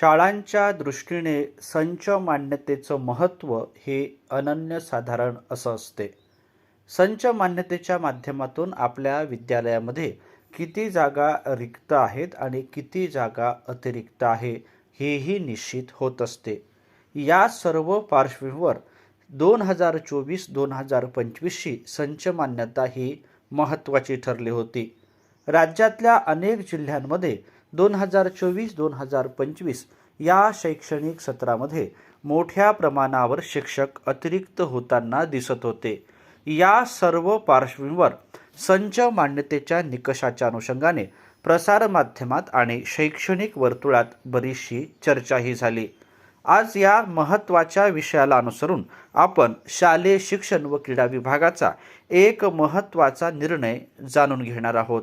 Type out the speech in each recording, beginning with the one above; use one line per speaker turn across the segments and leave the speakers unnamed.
शाळांच्या दृष्टीने संच मान्यतेचं महत्त्व हे अनन्यसाधारण असं असते. संच मान्यतेच्या माध्यमातून आपल्या विद्यालयामध्ये किती जागा रिक्त आहेत आणि किती जागा अतिरिक्त आहे हेही निश्चित होत असते. या सर्व पार्श्वभूमीवर दोन हजार चोवीस दोन हजार पंचवीसची संच मान्यता ही महत्त्वाची ठरली होती. राज्यातल्या अनेक जिल्ह्यांमध्ये दोन हजार चोवीस दोन हजार पंचवीस या शैक्षणिक सत्रामध्ये मोठ्या प्रमाणावर शिक्षक अतिरिक्त होताना दिसत होते. या सर्व पार्श्वभूमीवर संच मान्यतेच्या निकषाच्या अनुषंगाने प्रसारमाध्यमात आणि शैक्षणिक वर्तुळात बरीचशी चर्चाही झाली. आज या महत्त्वाच्या विषयाला अनुसरून आपण शालेय शिक्षण व क्रीडा विभागाचा एक महत्त्वाचा निर्णय जाणून घेणार आहोत.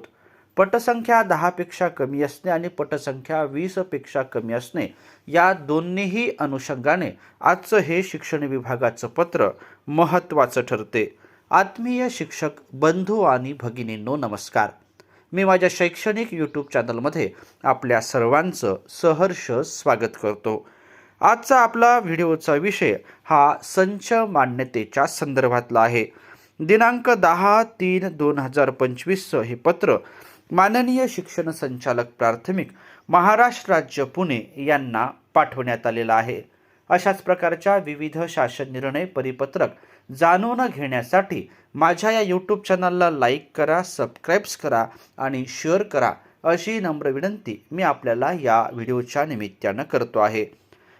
पटसंख्या दहापेक्षा कमी असणे आणि पटसंख्या वीसपेक्षा कमी असणे या दोन्हीही अनुषंगाने आजचं हे शिक्षण विभागाचं पत्र महत्त्वाचं ठरते. आत्मीय शिक्षक बंधू आणि भगिनींनो नमस्कार. मी माझ्या शैक्षणिक यूट्यूब चॅनलमध्ये आपल्या सर्वांचं सहर्ष स्वागत करतो. आजचा आपला व्हिडिओचा विषय हा संच मान्यतेच्या संदर्भातला आहे. दिनांक दहा तीन दोन हजार पंचवीसचं हे पत्र माननीय शिक्षण संचालक प्राथमिक महाराष्ट्र राज्य पुणे यांना पाठवण्यात आलेला आहे. अशाच प्रकारच्या विविध शासन निर्णय परिपत्रक जाणून घेण्यासाठी माझ्या या यूट्यूब चॅनलला लाईक करा सबस्क्राईब्स करा आणि शेअर करा अशी नम्र विनंती मी आपल्याला या व्हिडिओच्या निमित्तानं करतो आहे.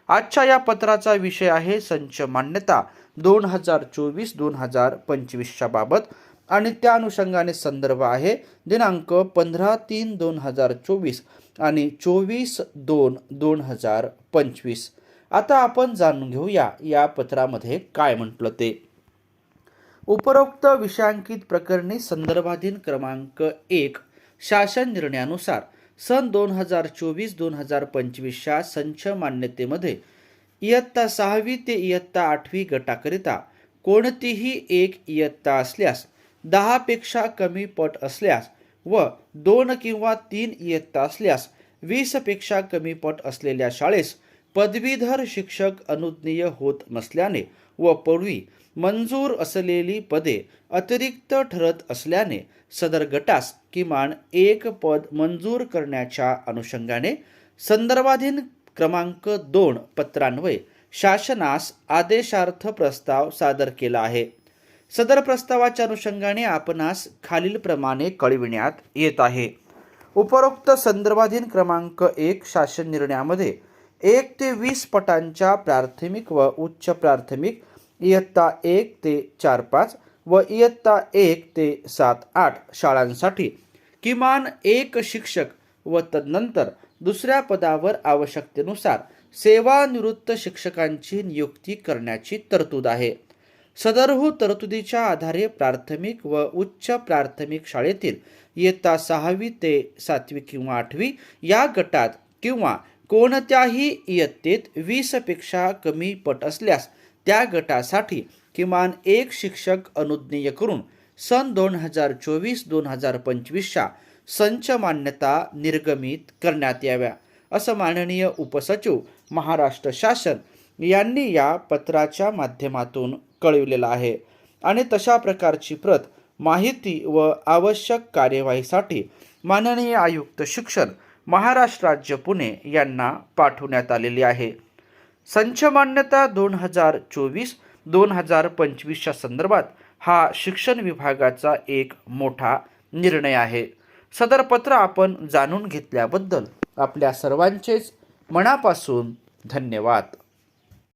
आजच्या या पत्राचा विषय आहे संच मान्यता दोन हजार चोवीस दोन हजार पंचवीसच्या बाबत आणि त्या अनुषंगाने संदर्भ आहे. दिनांक पंधरा तीन दोन हजार चोवीस आणि चोवीस दोन दोन हजार पंचवीस. आता आपण जाणून घेऊया या पत्रामध्ये काय म्हटलं ते. उपरोक्त विषयांकित प्रकरणी संदर्भाधीन क्रमांक एक शासन निर्णयानुसार सन दोन हजार चोवीस दोन हजार पंचवीसच्या संच मान्यतेमध्ये इयत्ता सहावी ते इयत्ता आठवी गटाकरिता कोणतीही एक इयत्ता असल्यास दहापेक्षा कमी पट असल्यास व दोन किंवा तीन इयत्ता असल्यास वीसपेक्षा कमी पट असलेल्या शाळेस पदवीधर शिक्षक अनुज्ञेय होत नसल्याने व पूर्वी मंजूर असलेली पदे अतिरिक्त ठरत असल्याने सदर गटास किमान एक पद मंजूर करण्याच्या अनुषंगाने संदर्भाधीन क्रमांक दोन पत्रान्वये शासनास आदेशार्थ प्रस्ताव सादर केला आहे. सदर प्रस्तावाच्या अनुषंगाने आपणास खालीलप्रमाणे कळविण्यात येत आहे. उपरोक्त संदर्भाधीन क्रमांक एक शासन निर्णयामध्ये एक ते वीस पटांच्या प्राथमिक व उच्च प्राथमिक इयत्ता एक ते चार पाच व इयत्ता एक ते सात आठ शाळांसाठी किमान एक शिक्षक व तदनंतर दुसऱ्या पदावर आवश्यकतेनुसार सेवानिवृत्त शिक्षकांची नियुक्ती करण्याची तरतूद आहे. सदरहू तरतुदीच्या आधारे प्राथमिक व उच्च प्राथमिक शाळेतील इयत्ता सहावी ते सातवी किंवा आठवी या गटात किंवा कोणत्याही इयत्तेत वीसपेक्षा कमी पट असल्यास त्या गटासाठी किमान एक शिक्षक अनुज्ञेय करून सन दोन हजार चोवीस दोन हजार पंचवीसच्या संच मान्यता निर्गमित करण्यात याव्या. असं माननीय उपसचिव महाराष्ट्र शासन यांनी या पत्राच्या माध्यमातून कळविलेलं आहे. आणि तशा प्रकारची प्रत माहिती व आवश्यक कार्यवाहीसाठी माननीय आयुक्त शिक्षण महाराष्ट्र राज्य पुणे यांना पाठवण्यात आलेली आहे. संच मान्यता दोन हजार चोवीस दोन हजार पंचवीसच्या संदर्भात हा शिक्षण विभागाचा एक मोठा निर्णय आहे. सदर पत्र आपण जाणून घेतल्याबद्दल आपल्या सर्वांचेच मनापासून धन्यवाद.